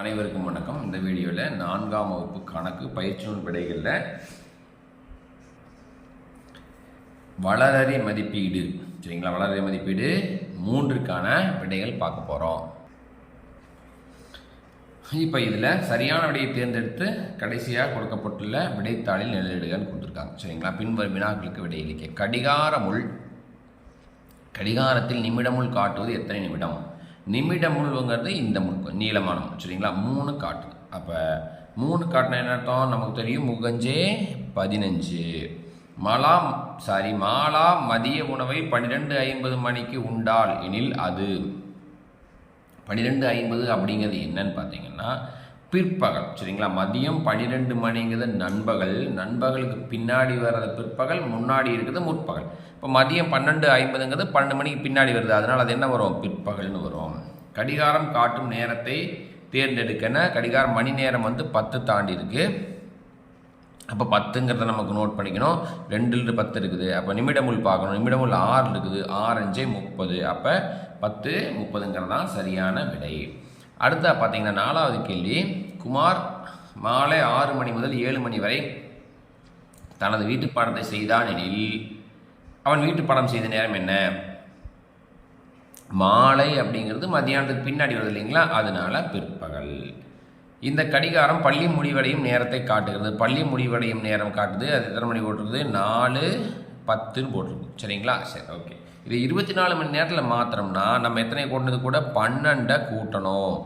அனைவருக்கும் வணக்கம். இந்த வீடியோவில் நான்காம் வகுப்பு கணக்கு பயிற்சி விடைகளில் வளரறி மதிப்பீடு. சரிங்களா? வளரறி மதிப்பீடு மூன்றுக்கான விடைகள் பார்க்க போகிறோம் இப்போ இதில் சரியான விடையை தேர்ந்தெடுத்து கடைசியாக கொடுக்கப்பட்டுள்ள விடைத்தாளில் நிழலிடுகன்னு கொடுத்துருக்காங்க. சரிங்களா? பின்வரும் வினாக்களுக்கு விடையளிக்க கடிகார முள் கடிகாரத்தில் நிமிடமுள் காட்டுவது எத்தனை நிமிடம்? நிமிடம் நிமிடமுள்ங்கிறது இந்த முள் நீளமான முள் சரிங்களா? மூணு காட்டு. அப்போ மூணு காட்டின என்ன அர்த்தம்? நமக்கு தெரியும் முகஞ்சே பதினஞ்சு. மலா சாரி மாலா மதிய உணவை பன்னிரெண்டு ஐம்பது மணிக்கு உண்டால் எனில் அது பன்னிரெண்டு ஐம்பது அப்படிங்கிறது என்னன்னு பார்த்தீங்கன்னா பிற்பகல் சரிங்களா? மதியம் பன்னிரெண்டு மணிங்கிறது நண்பகல். நண்பகலுக்கு பின்னாடி வர்றது பிற்பகல் முன்னாடி இருக்கிறது முற்பகல். இப்போ மதியம் பன்னெண்டு ஐம்பதுங்கிறது பன்னெண்டு மணிக்கு பின்னாடி வருது. அதனால் அது என்ன வரும்? பிற்பகல்னு வரும். கடிகாரம் காட்டும் நேரத்தை தேர்ந்தெடுக்கன. கடிகாரம் மணி நேரம் வந்து பத்து தாண்டி இருக்குது அப்போ பத்துங்கிறத நமக்கு நோட் பண்ணிக்கணும். ரெண்டுலேருந்து பத்து இருக்குது. அப்போ நிமிடமுள் பார்க்கணும். நிமிடமுள் ஆறு இருக்குது. ஆறஞ்சே முப்பது. அப்போ பத்து முப்பதுங்கிறது தான் சரியான விடை. அடுத்தா பார்த்தீங்கன்னா நாலாவது கேள்வி. குமார் மாலை ஆறு மணி முதல் ஏழு மணி வரை தனது வீட்டு பாடத்தை செய்தான் எனில் அவன் வீட்டு பாடம் செய்த நேரம் என்ன? மாலை அப்படிங்கிறது மத்தியானத்துக்கு பின்னாடி வருது இல்லைங்களா? அதனால பிற்பகல். இந்த கடிகாரம் பள்ளி முடிவடையும் நேரத்தை காட்டுகிறது. பள்ளி முடிவடையும் நேரம் காட்டுது. அது எத்தனை மணி போட்டிருக்குது? நாலு பத்துன்னு போட்டிருக்கு. சரிங்களா? சரி ஓகே. இது இருபத்தி நாலு மணி நேரத்தில் மாத்திரம்னா நம்ம எத்தனை கூட்டினது கூட? பன்னெண்டை கூட்டணும்.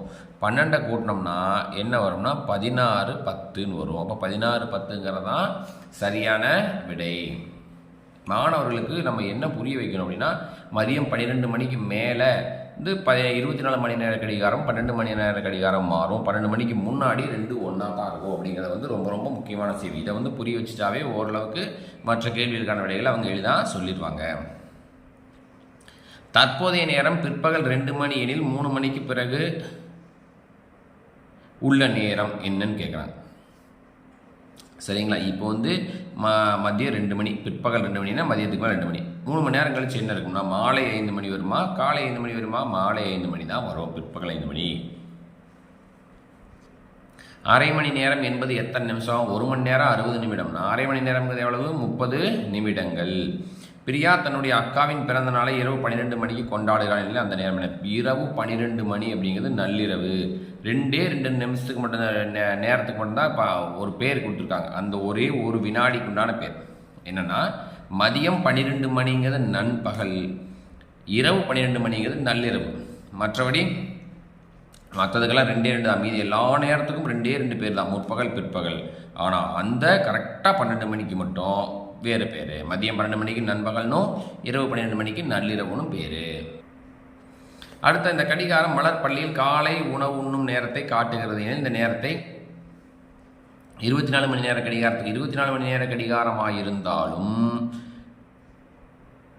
பன்னெண்டை கூட்டினோம்னா என்ன வரும்னா பதினாறு பத்துன்னு வரும். அப்போ பதினாறு பத்துங்கிறது தான் சரியான விடை. மாணவர்களுக்கு நம்ம என்ன புரிய வைக்கணும் அப்படின்னா மதியம் பன்னிரெண்டு மணிக்கு மேலே வந்து ப இருபத்தி நாலு மணி நேர கடிகாரம் பன்னெண்டு மணி நேர கடிகாரம் மாறும். பன்னெண்டு மணிக்கு முன்னாடி ரெண்டு ஒன்றா தான் இருக்கும் அப்படிங்கிறது வந்து ரொம்ப ரொம்ப முக்கியமான செய்தி. இதை வந்து புரிய வச்சுட்டாவே ஓரளவுக்கு மற்ற கேள்விகளுக்கான விடைகளை அவங்க எளிதாக சொல்லிடுவாங்க. தற்போதைய நேரம் பிற்பகல் ரெண்டு மணி எனில் மூணு மணிக்கு பிறகு உள்ள நேரம் என்னன்னு கேட்குறாங்க சரிங்களா? இப்போ வந்து ம மதியம் ரெண்டு மணி பிற்பகல் ரெண்டு மணினா மதியத்துக்கு மேலே ரெண்டு மணி. மூணு மணி நேரம் கழிச்சு என்ன இருக்கும்னா மாலை ஐந்து மணி வருமா காலை ஐந்து மணி வருமா மாலை ஐந்து மணி தான் வரும் பிற்பகல் ஐந்து மணி. அரை மணி நேரம் என்பது எத்தனை நிமிஷம்? ஒரு மணி நேரம் அறுபது நிமிடம்னா அரை மணி நேரம்ங்கிறது எவ்வளவு? முப்பது நிமிடங்கள். பிரியா தன்னுடைய அக்காவின் பிறந்த நாளை இரவு பன்னிரெண்டு மணிக்கு கொண்டாடுகிறாள் இல்லை அந்த நேரம் என்ன? இரவு பன்னிரெண்டு மணி அப்படிங்கிறது நள்ளிரவு. ரெண்டே ரெண்டு நிமிஷத்துக்கு மட்டும் நேரத்துக்கு மட்டும்தான் இப்போ ஒரு பேர் கொடுத்துருக்காங்க. அந்த ஒரே ஒரு வினாடிக்கு உண்டான பேர். என்னென்னா மதியம் பன்னிரெண்டு மணிங்கிறது நண்பகல் இரவு பன்னிரெண்டு மணிங்கிறது நள்ளிரவு. மற்றபடி மற்றதுக்கெல்லாம் ரெண்டே ரெண்டு தான். மீதி எல்லா நேரத்துக்கும் ரெண்டே ரெண்டு பேர் தான். முற்பகல் பிற்பகல். ஆனால் அந்த கரெக்டாக பன்னெண்டு மணிக்கு மட்டும் வேறு பேர். மதியம் பன்னெண்டு மணிக்கு நண்பகல்னும் இரவு பன்னிரெண்டு மணிக்கு நள்ளிரவுனும் பேர். அடுத்த இந்த கடிகாரம் மலர் பள்ளியில் காலை உணவு உண்ணும் நேரத்தை காட்டுகிறது. என இந்த நேரத்தை? இருபத்தி நாலு மணி நேர கடிகாரத்துக்கு இருபத்தி நாலு மணி நேர கடிகாரமாக இருந்தாலும்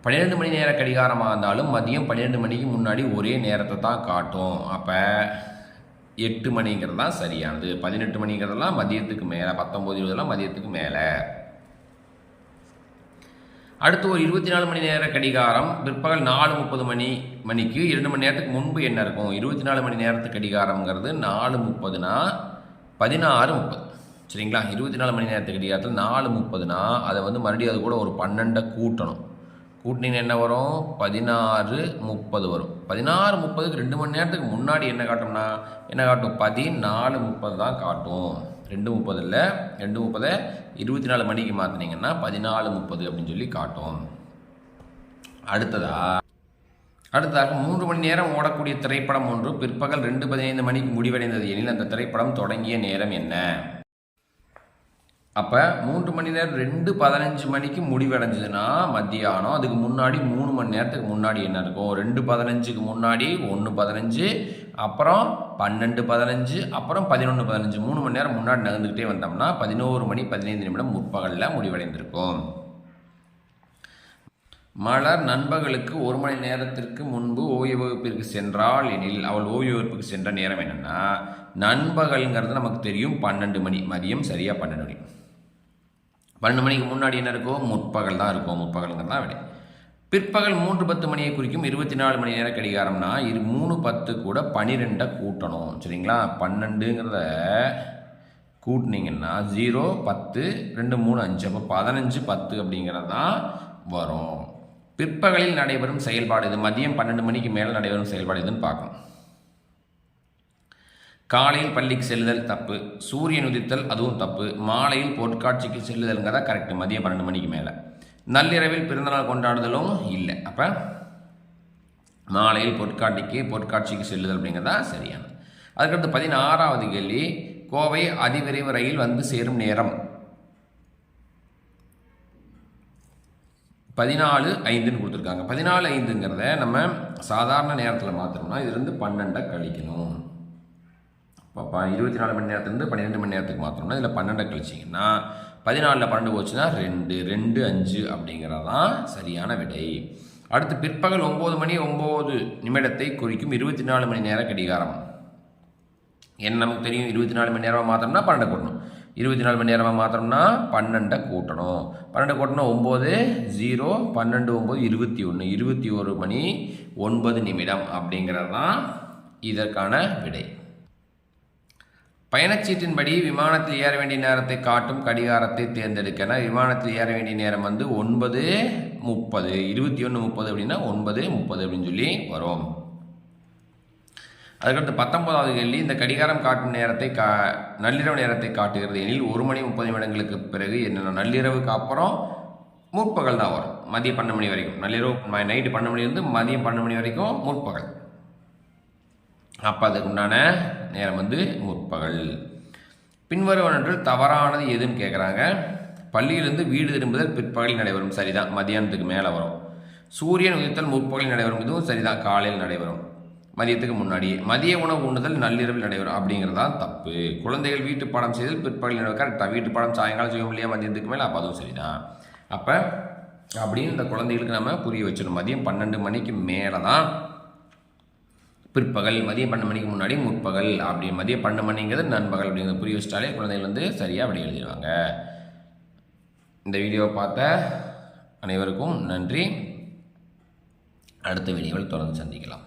பன்னிரெண்டு மணி நேர கடிகாரமாக இருந்தாலும் மதியம் பன்னிரெண்டு மணிக்கு முன்னாடி ஒரே நேரத்தை தான் காட்டும். அப்போ எட்டு மணிங்கிறது தான் சரியானது. பதினெட்டு மணிங்கிறதெல்லாம் மதியத்துக்கு மேலே பத்தொம்போது இருபதெல்லாம் மதியத்துக்கு மேலே. அடுத்து ஒரு இருபத்தி நாலு மணி நேர கடிகாரம் பிற்பகல் நாலு முப்பது மணி மணிக்கு இரண்டு மணி நேரத்துக்கு முன்பு என்ன இருக்கும்? இருபத்தி நாலு மணி நேரத்து கடிகாரம்ங்கிறது நாலு முப்பதுனா பதினாறு முப்பது. சரிங்களா? இருபத்தி நாலு மணி நேரத்து கடிகாரத்தில் நாலு முப்பதுனா அதை வந்து மறுபடியும் அது கூட ஒரு பன்னெண்டை கூட்டணும். கூட்டினீங்கன்னா என்ன வரும்? பதினாறு முப்பது வரும். பதினாறு முப்பதுக்கு ரெண்டு மணி நேரத்துக்கு முன்னாடி என்ன காட்டும்னா என்ன காட்டும்? பதினாலு முப்பது தான் காட்டும். ரெண்டு முப்பது இல்லை ரெண்டு முப்பதை இருபத்தி நாலு மணிக்கு மாற்றினீங்கன்னா பதினாலு முப்பது அப்படின்னு சொல்லி காட்டும். அடுத்ததா? அடுத்ததாக மூன்று மணி நேரம் ஓடக்கூடிய திரைப்படம் ஒன்று பிற்பகல் ரெண்டு பதினைந்து மணிக்கு முடிவடைந்தது எனில் அந்த திரைப்படம் தொடங்கிய நேரம் என்ன? அப்போ மூன்று மணி நேரம் ரெண்டு பதினஞ்சு மணிக்கு முடிவடைஞ்சதுன்னா மத்தியானம் அதுக்கு முன்னாடி மூணு மணி நேரத்துக்கு முன்னாடி என்ன இருக்கும்? ரெண்டு பதினஞ்சுக்கு முன்னாடி ஒன்று பதினஞ்சு அப்புறம் பன்னெண்டு பதினஞ்சு அப்புறம் பதினொன்று பதினஞ்சு. மூணு மணி நேரம் முன்னாடி நகர்ந்துக்கிட்டே வந்தோம்னா பதினோரு மணி பதினைந்து நிமிடம் முற்பகலில் முடிவடைந்திருக்கும். மலர் நண்பர்களுக்கு ஒரு மணி நேரத்திற்கு முன்பு ஓய்வு வகுப்பிற்கு சென்றால் எனில் அவள் ஓய்வு வகுப்புக்கு சென்ற நேரம் என்னென்னா நண்பகல்ங்கிறது நமக்கு தெரியும் பன்னெண்டு மணி மதியம் சரியாக பன்னெண்டு மணி. பன்னெண்டு மணிக்கு முன்னாடி என்ன இருக்கும் முற்பகல் தான் இருக்கும். முற்பகலுங்கிறது தான் விடை பிற்பகல் மூன்று பத்து மணியை குறிக்கும் இருபத்தி நாலு மணி நேர கடிகாரம்னா இது மூணு பத்து கூட பன்னிரெண்டை கூட்டணும். சரிங்களா? பன்னெண்டுங்கிறத கூட்டினீங்கன்னா ஜீரோ பத்து ரெண்டு மூணு அஞ்சு. அப்போ பதினஞ்சு பத்து அப்படிங்கிறது தான் வரும். பிற்பகலில் நடைபெறும் செயல்பாடு இது. மதியம் பன்னெண்டு மணிக்கு மேலே நடைபெறும் செயல்பாடு இதுன்னு பார்க்கணும். காலையில் பள்ளிக்கு செல்லுதல் தப்பு சூரியன் உதித்தல் அதுவும் தப்பு மாலையில் பொற்காட்சிக்கு செல்லுதல்ங்கிறதா கரெக்ட் மதியம் பன்னெண்டு மணிக்கு மேலே. நள்ளிரவில் பிறந்தநாள் கொண்டாடுதலும் இல்லை. அப்போ மாலையில் பொற்காட்சிக்கு பொற்காட்சிக்கு செல்லுதல் அப்படிங்கிறதா சரியானது. அதுக்கடுத்து பதினாறாவது கேள்வி கோவை அதிவிரைவு ரயில் வந்து சேரும் நேரம். பதினாலு ஐந்துன்னு கொடுத்துருக்காங்க. பதினாலு ஐந்துங்கிறத நம்ம சாதாரண நேரத்தில் மாற்றணும்னா இதுலேருந்து பன்னெண்டை கழிக்கணும். இப்போ இருபத்தி நாலு மணி நேரத்துலேருந்து பன்னிரெண்டு மணி நேரத்துக்கு மாற்றணும்னா இதில் பன்னெண்டை கழிச்சிங்கன்னா பதினாலில் பன்னெண்டு போச்சுன்னா ரெண்டு ரெண்டு அஞ்சு அப்படிங்கிறது தான் சரியான விடை. அடுத்து பிற்பகல் ஒம்பது மணி ஒம்பது நிமிடத்தை குறிக்கும் இருபத்தி நாலு மணி நேர கடிகாரம். என்ன நமக்கு தெரியும்? இருபத்தி நாலு மணி நேரமாக மாற்றணும்னா பன்னெண்டை கூட்டணும். இருபத்தி நாலு மணி நேரமாக மாற்றணும்னா பன்னெண்டை கூட்டணும். பன்னெண்டு கூட்டணும் ஒம்பது ஜீரோ பன்னெண்டு ஒம்பது இருபத்தி ஒன்று இருபத்தி ஒரு மணி ஒன்பது நிமிடம் அப்படிங்கிறது தான் இதற்கான விடை. பயணச்சீட்டின்படி விமானத்தில் ஏற வேண்டிய நேரத்தை காட்டும் கடிகாரத்தை தேர்ந்தெடுக்கனா விமானத்தில் ஏற வேண்டிய நேரம் வந்து ஒன்பது முப்பது. இருபத்தி ஒன்று முப்பது அப்படின்னா ஒன்பது முப்பது அப்படின்னு சொல்லி வரும். அதுக்கடுத்து பத்தொன்பதாவது கேள்வி இந்த கடிகாரம் காட்டும் நேரத்தை கா நள்ளிரவு நேரத்தை காட்டுகிறது எனில் ஒரு மணி முப்பது நிமிடங்களுக்கு பிறகு என்னென்ன? நள்ளிரவுக்கு அப்புறம் முற்பகல் தான் வரும். மதியம் பன்னெண்டு மணி வரைக்கும். நள்ளிரவு நைட்டு பன்னெண்டு மணிலேருந்து மதியம் பன்னெண்டு மணி வரைக்கும் முற்பகல். அப்போ அதுக்குண்டான நேரம் வந்து முற்பகல். பின்வருவனன்று தவறானது எதுன்னு கேட்குறாங்க. பள்ளியிலிருந்து வீடு திரும்புதல் பிற்பகலில் நடைபெறும். சரிதான். மதியானத்துக்கு மேலே வரும். சூரியன் உதித்தல் முற்பகலில் நடைபெறும். இதுவும் சரிதான். காலையில் நடைபெறும். மதியத்துக்கு முன்னாடியே. மதிய உணவு உண்ணுதல் நள்ளிரவில் நடைபெறும். அப்படிங்கிறது தான் தப்பு. குழந்தைகள் வீட்டு பாடம் செய்தல் பிற்பகலில் நடைபெறும். கரெக்டாக வீட்டு பாடம் சாயங்காலம் செய்ய முடியாது மதியத்துக்கு மேலே. அப்போ அதுவும் சரிதான். அப்போ அப்படின்னு இந்த குழந்தைகளுக்கு நம்ம புரிய வச்சிடணும். மதியம் பன்னெண்டு மணிக்கு மேலே தான் பிற்பகல் மதியம் பன்னெண்டு மணிக்கு முன்னாடி முற்பகல் அப்படி மதியம் பன்னெண்டு மணிங்கிறது நண்பகல் அப்படிங்கிறத புரிய வச்சிட்டாலே குழந்தைகள் வந்து சரியாக அப்படி எழுதிடுவாங்க. இந்த வீடியோவை பார்த்த அனைவருக்கும் நன்றி. அடுத்த வீடியோவில் தொடர்ந்து சந்திக்கலாம்.